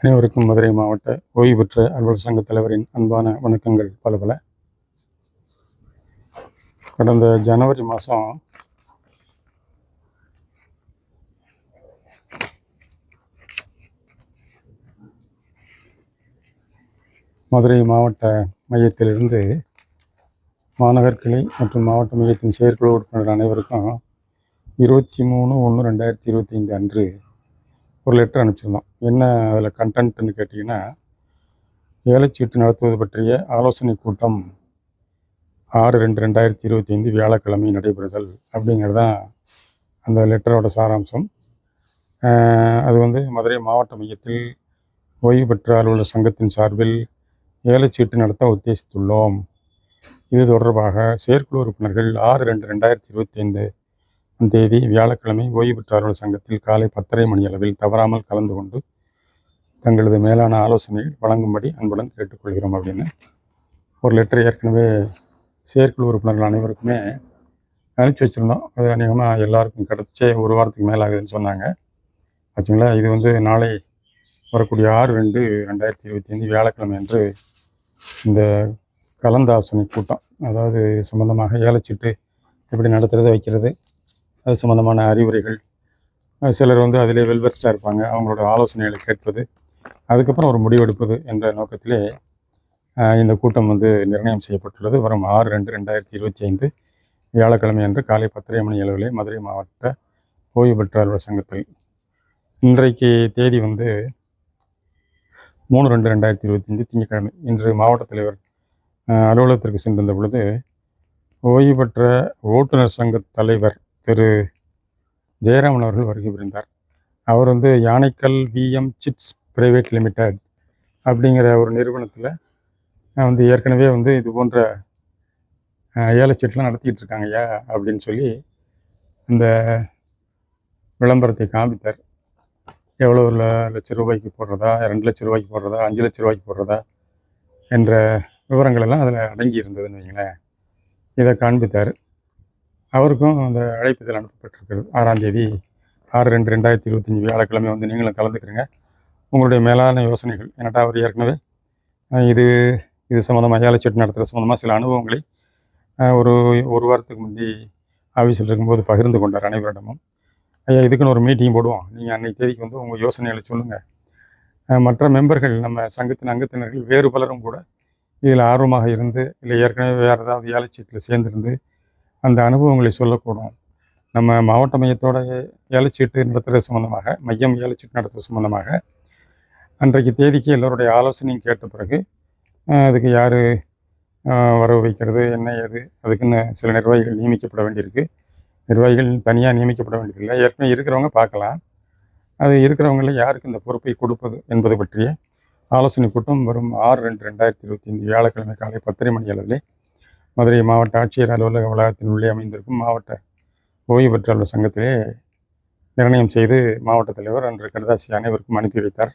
அனைவருக்கும் மதுரை மாவட்ட ஓய்வு பெற்ற அலுவலர் சங்க தலைவரின் அன்பான வணக்கங்கள் பல பல. கடந்த ஜனவரி மாதம் மதுரை மாவட்ட மையத்திலிருந்து மாநகர் கிளை மற்றும் மாவட்ட மையத்தின் செயற்குழு உறுப்பினர் அனைவருக்கும் இருபத்தி மூணு ஒன்று ரெண்டாயிரத்தி இருபத்தி ஐந்து அன்று ஒரு லெட்டர் அனுப்பிச்சிருந்தோம். என்ன அதில் கண்டென்ட்னு கேட்டிங்கன்னா ஏலச்சீட்டு நடத்துவது பற்றிய ஆலோசனை கூட்டம் ஆறு ரெண்டு ரெண்டாயிரத்தி இருபத்தி ஐந்து வியாழக்கிழமை நடைபெறுதல் அப்படிங்கிறது தான் அந்த லெட்டரோட சாராம்சம். அது வந்து மதுரை மாவட்ட மையத்தில் ஓய்வு பெற்ற அலுவலர் சங்கத்தின் சார்பில் ஏலச்சீட்டு நடத்த உத்தேசித்துள்ளோம். இது தொடர்பாக செயற்குழு உறுப்பினர்கள் ஆறு ரெண்டு ரெண்டாயிரத்தி இருபத்தி ஐந்து தேதி வியாழக்கிழமை ஓய்வு பெற்ற சங்கத்தில் காலை பத்தரை மணி அளவில் தவறாமல் கலந்து கொண்டு தங்களது மேலான ஆலோசனைகள் வழங்கும்படி அன்புடன் கேட்டுக்கொள்கிறோம் அப்படின்னு ஒரு லெட்டர் ஏற்கனவே செயற்குழு உறுப்பினர்கள் அனைவருக்குமே அனுப்பிச்சி வச்சுருந்தோம். அது அநேகமாக எல்லாருக்கும் கிடச்சே ஒரு வாரத்துக்கு மேலே ஆகுதுன்னு சொன்னாங்க. ஆச்சுங்களா இது வந்து நாளை வரக்கூடிய ஆறு ரெண்டு ரெண்டாயிரத்தி இருபத்தி ஐந்து வியாழக்கிழமை என்று இந்த கலந்தாலோசனை கூட்டம் அதாவது சம்மந்தமாக சம்பந்தமாக ஏலச்சீட்டு எப்படி நடத்துகிறது வைக்கிறது அது சம்மந்தமான அறிவுரைகள். சிலர் வந்து அதிலே வெல்வெஸ்டாக இருப்பாங்க. அவங்களோட ஆலோசனைகளை கேட்பது அதுக்கப்புறம் ஒரு முடிவெடுப்பது என்ற நோக்கத்திலே இந்த கூட்டம் வந்து நிர்ணயம் செய்யப்பட்டுள்ளது. வரும் ஆறு ரெண்டு ரெண்டாயிரத்தி இருபத்தி ஐந்து வியாழக்கிழமை அன்று காலை பத்தரை மணி அளவிலே மதுரை மாவட்ட ஓய்வு பெற்ற சங்கத்தில். இன்றைக்கு தேதி வந்து மூணு ரெண்டு ரெண்டாயிரத்தி இருபத்தி ஐந்து திங்கட்கிழமை. இன்று மாவட்ட தலைவர் அலுவலகத்திற்கு சென்றிருந்த பொழுது ஓய்வு பெற்ற ஓட்டுநர் சங்க தலைவர் திரு ஜெயராமன் அவர்கள் வருகை புரிந்தார். அவர் வந்து Yanaikkal V M chits private limited அப்படிங்கிற ஒரு நிறுவனத்தில் வந்து ஏற்கனவே வந்து இது போன்ற அஹ், ஏலச்சீட்டுலாம் நடத்திக்கிட்டு இருக்காங்க ஐயா அப்படின்னு சொல்லி இந்த விளம்பரத்தை காமித்தார் எவ்வளோ ஒரு லட்சம் லட்ச ரூபாய்க்கு போடுறதா ரெண்டு லட்ச ரூபாய்க்கு போடுறதா அஞ்சு லட்ச ரூபாய்க்கு போடுறதா என்ற விவரங்கள் எல்லாம் அதில் அடங்கி இருந்ததுன்னு வைங்களேன். இதை காண்பித்தார். அவருக்கும் அந்த அழைப்பு இதில் அனுப்பப்பட்டிருக்கிறது. ஆறாம் தேதி ஆறு ரெண்டு ரெண்டாயிரத்தி இருபத்தஞ்சி வியாழக்கிழமை வந்து நீங்களும் கலந்துக்கிறீங்க. உங்களுடைய மேலான யோசனைகள் ஏன்னாட்டா அவர் ஏற்கனவே இது இது சம்மந்தமாக ஏலச்சீட்டு நடத்துகிற சம்மந்தமாக சில அனுபவங்களை ஒரு ஒரு வாரத்துக்கு முந்தி ஆஃபீஸில் இருக்கும்போது பகிர்ந்து கொண்டார் அனைவரிடமும். ஐயா இதுக்குன்னு ஒரு மீட்டிங் போடுவோம். நீங்கள் அன்னைக்கு தேதிக்கு வந்து உங்கள் யோசனைகளை சொல்லுங்கள் மற்ற மெம்பர்கள் நம்ம சங்கத்தின் அங்கத்தினர்கள் வேறு பலரும் கூட இதில் ஆர்வமாக இருந்து இல்லை ஏற்கனவே வேறு ஏதாவது ஏலச்சீட்டில் சேர்ந்திருந்து அந்த அனுபவங்களை சொல்லக்கூடும். நம்ம மாவட்ட மையத்தோட ஏலச்சீட்டு நடத்துகிறது சம்மந்தமாக மையம் ஏலச்சீட்டு நடத்துறது சம்மந்தமாக அன்றைக்கு தேதிக்கு எல்லோருடைய ஆலோசனையும் கேட்ட பிறகு அதுக்கு யார் வரவு வைக்கிறது என்ன ஏது அதுக்குன்னு சில நிர்வாகிகள் நியமிக்கப்பட வேண்டியிருக்கு. நிர்வாகிகள் தனியாக நியமிக்கப்பட வேண்டியதில்லை. ஏற்கனவே இருக்கிறவங்க பார்க்கலாம். அது இருக்கிறவங்கள யாருக்கு இந்த பொறுப்பை கொடுப்பது என்பது பற்றிய ஆலோசனை கூட்டம் வரும் ஆறு ரெண்டு ரெண்டாயிரத்தி இருபத்தி ஐந்து வியாழக்கிழமை காலை பத்தரை மணி அளவிலே மதுரை மாவட்ட ஆட்சியர் அலுவலக வளாகத்தின் உள்ளே அமைந்திருக்கும் மாவட்ட ஓய்வு பெற்ற சங்கத்திலே நிர்ணயம் செய்து மாவட்ட தலைவர் அன்று கடிதாசி அனைவருக்கும் அனுப்பி வைத்தார்.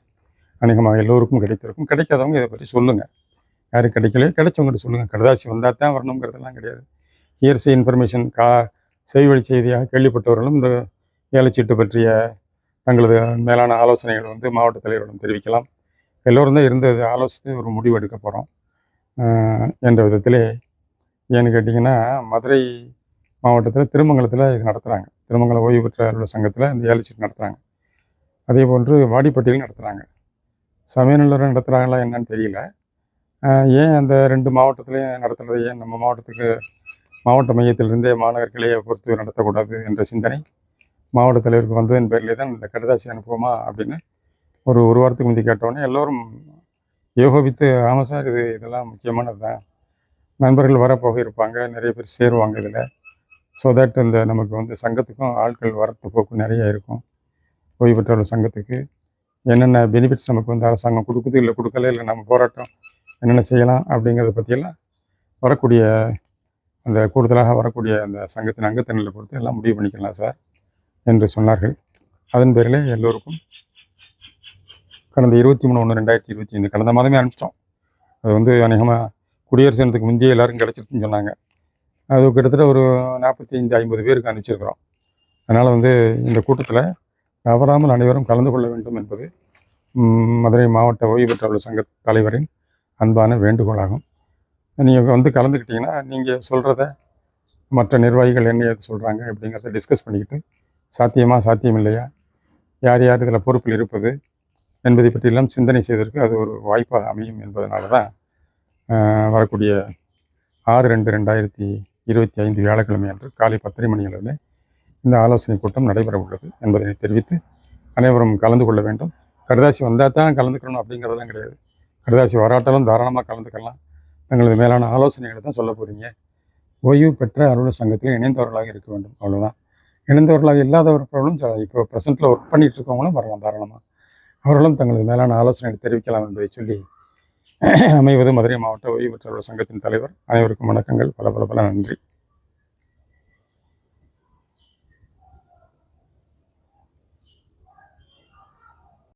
அநேகமாக எல்லோருக்கும் கிடைத்திருக்கும். கிடைக்காதவங்க இதை பற்றி சொல்லுங்கள் யாருக்கு கிடைக்கலையோ கிடைச்சவங்ககிட்ட சொல்லுங்கள் கடிதாசி வந்தால் தான் வரணுங்கிறதெல்லாம் கிடையாது. ஹியர்சி இன்ஃபர்மேஷன் கா செய்வழி செய்தியாக கேள்விப்பட்டவர்களும் இந்த ஏலச்சீட்டு பற்றிய தங்களது மேலான ஆலோசனைகள் வந்து மாவட்ட தலைவரிடம் தெரிவிக்கலாம். எல்லோரும் தான் இருந்து அதை ஆலோசித்து ஒரு முடிவு எடுக்க போகிறோம் என்ற விதத்திலே ஏன்னு கேட்டிங்கன்னா மதுரை மாவட்டத்தில் திருமங்கலத்தில் இது நடத்துகிறாங்க திருமங்கலம் ஓய்வு பெற்ற சங்கத்தில் இந்த ஏலச்சீட்டு நடத்துகிறாங்க அதே போன்று வாடிப்பட்டியில் நடத்துகிறாங்க சமயநல்லூர் நடத்துகிறாங்களா என்னன்னு தெரியல. ஏன் அந்த ரெண்டு மாவட்டத்திலையும் நடத்துகிறது ஏன் நம்ம மாவட்டத்துக்கு மாவட்ட மையத்திலிருந்தே மாநகர் கிளையை பொறுத்து நடத்தக்கூடாது என்ற சிந்தனை மாவட்ட தலைவருக்கு வந்ததன் பேரிலே தான் இந்த கடிதாசி அனுப்புவோமா அப்படின்னு ஒரு ஒரு வாரத்துக்கு முந்தி கேட்டோடனே எல்லோரும் ஏகோபித்து ஆமாம் சார் இது இதெல்லாம் முக்கியமானது தான் நண்பர்கள் வரப்போக இருப்பாங்க நிறைய பேர் சேருவாங்க இதில். ஸோ தட் இந்த நமக்கு வந்து சங்கத்துக்கும் ஆட்கள் வரத்து போக்கு நிறைய இருக்கும். ஓய்வு பெற்றவர்கள் சங்கத்துக்கு. என்னென்ன பெனிஃபிட்ஸ் நமக்கு வந்து அரசாங்கம் கொடுக்குது இல்லை கொடுக்கல இல்லை நம்ம போராட்டம் என்னென்ன செய்யலாம் அப்படிங்கிறத பற்றியெல்லாம் வரக்கூடிய அந்த கூடுதலாக வரக்கூடிய அந்த சங்கத்தின் அங்கத்தினரை பொறுத்து எல்லாம் முடிவு பண்ணிக்கலாம் சார் என்று சொன்னார்கள். அதன் பேரில் எல்லோருக்கும் கடந்த இருபத்தி மூணு ஒன்று ரெண்டாயிரத்தி இருபத்தி ஐந்து கடந்த மாதமே அனுப்பிச்சிட்டோம். அது வந்து அநேகமாக குடியரசு தினத்துக்கு முந்தைய எல்லோரும் கிடச்சிருக்குன்னு சொன்னாங்க. அது கிட்டத்தட்ட ஒரு நாற்பத்தி ஐந்து ஐம்பது பேருக்கு அனுப்பிச்சிருக்கிறோம். அதனால் வந்து இந்த கூட்டத்தில் தவறாமல் அனைவரும் கலந்து கொள்ள வேண்டும் என்பது மதுரை மாவட்ட ஓய்வு பெற்றவர்கள் சங்க தலைவரின் அன்பான வேண்டுகோளாகும். நீங்கள் வந்து கலந்துக்கிட்டிங்கன்னா நீங்கள் சொல்கிறத மற்ற நிர்வாகிகள் என்ன ஏது சொல்கிறாங்க அப்படிங்கிறத டிஸ்கஸ் பண்ணிக்கிட்டு சாத்தியமா சாத்தியம் இல்லையா யார் யார் இதில் பொறுப்பில் இருப்பது என்பதை பற்றியெல்லாம் சிந்தனை செய்வதற்கு அது ஒரு வாய்ப்பாக அமையும் என்பதனால தான் வரக்கூடிய ஆறு ரெண்டு ரெண்டாயிரத்தி இருபத்தி ஐந்து வியாழக்கிழமை அன்று காலை பத்தரை மணி அளவில் இந்த ஆலோசனை கூட்டம் நடைபெற உள்ளது என்பதனை தெரிவித்து அனைவரும் கலந்து கொள்ள வேண்டும். கடுதாசி வந்தால் தான் கலந்துக்கணும் அப்படிங்கிறதெல்லாம் கிடையாது. கடுதாசி வராட்டாலும் தாராளமாக கலந்துக்கலாம். தங்களது மேலான ஆலோசனைகளை தான் சொல்ல போகிறீங்க ஓய்வு பெற்ற அலுவலர் சங்கத்தில் இணைந்தவர்களாக இருக்க வேண்டும். அவ்வளோதான் இணைந்தவர்களாக இல்லாதவர்களும் இப்போ ப்ரெசென்ட்டில் ஒர்க் பண்ணிகிட்டு இருக்கவங்களும் வரலாம் தாராளமாக அவர்களும் தங்களது மேலான ஆலோசனைகளை தெரிவிக்கலாம் என்பதை சொல்லி அமைவது மதுரை மாவட்ட ஓய்வு பெற்றவர்கள் சங்கத்தின் தலைவர். அனைவருக்கும் வணக்கங்கள். பல பல பல நன்றி.